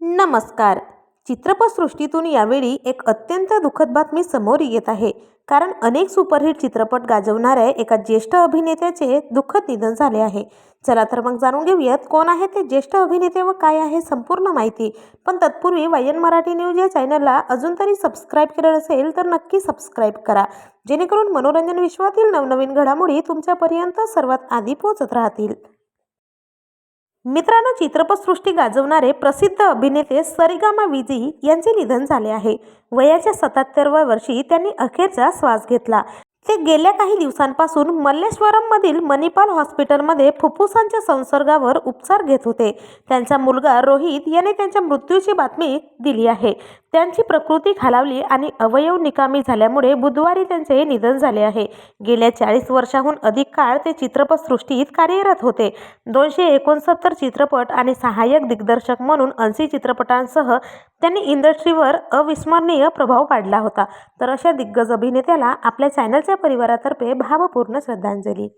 नमस्कार. चित्रपटसृष्टीतून यावेळी एक अत्यंत दुःखद बातमी समोर येत आहे. कारण अनेक सुपरहिट चित्रपट गाजवणाऱ्या एका ज्येष्ठ अभिनेत्याचे दुःखद निधन झाले आहे. चला तर मग जाणून घेऊयात कोण आहे ते ज्येष्ठ अभिनेते व काय आहे संपूर्ण माहिती. पण तत्पूर्वी वायन मराठी न्यूज या चॅनलला अजून तरी सबस्क्राईब केलं असेल तर नक्की सबस्क्राईब करा. जेणेकरून मनोरंजन विश्वातील नवनवीन घडामोडी तुमच्यापर्यंत सर्वात आधी पोहोचत राहतील. मित्रांनो चित्रपटसृष्टी गाजवणारे प्रसिद्ध अभिनेते सरिगामा विजी यांचे निधन झाले आहे. वयाच्या सत्याहत्तरव्या वर्षी त्यांनी अखेरचा श्वास घेतला. गेल्या काही दिवसांपासून मल्लेश्वरममधील मणिपाल हॉस्पिटलमध्ये फुफ्फुसांच्या संसर्गावर उपचार घेत होते. त्यांचा मुलगा रोहित याने त्यांच्या मृत्यूची बातमी दिली आहे. त्यांची प्रकृती खालावली आणि अवयव निकामी झाल्यामुळे बुधवारी त्यांचे निधन झाले आहे. गेल्या चाळीस वर्षाहून अधिक काळ ते चित्रपटसृष्टीत कार्यरत होते. दोनशे एकोणसत्तर चित्रपट आणि सहाय्यक दिग्दर्शक म्हणून ऐंशी चित्रपटांसह त्यांनी इंडस्ट्रीवर अविस्मरणीय प्रभाव पाडला होता. तर अशा दिग्गज अभिनेत्याला आपल्या चॅनलच्या परिवारातर्फे भावपूर्ण श्रद्धांजली.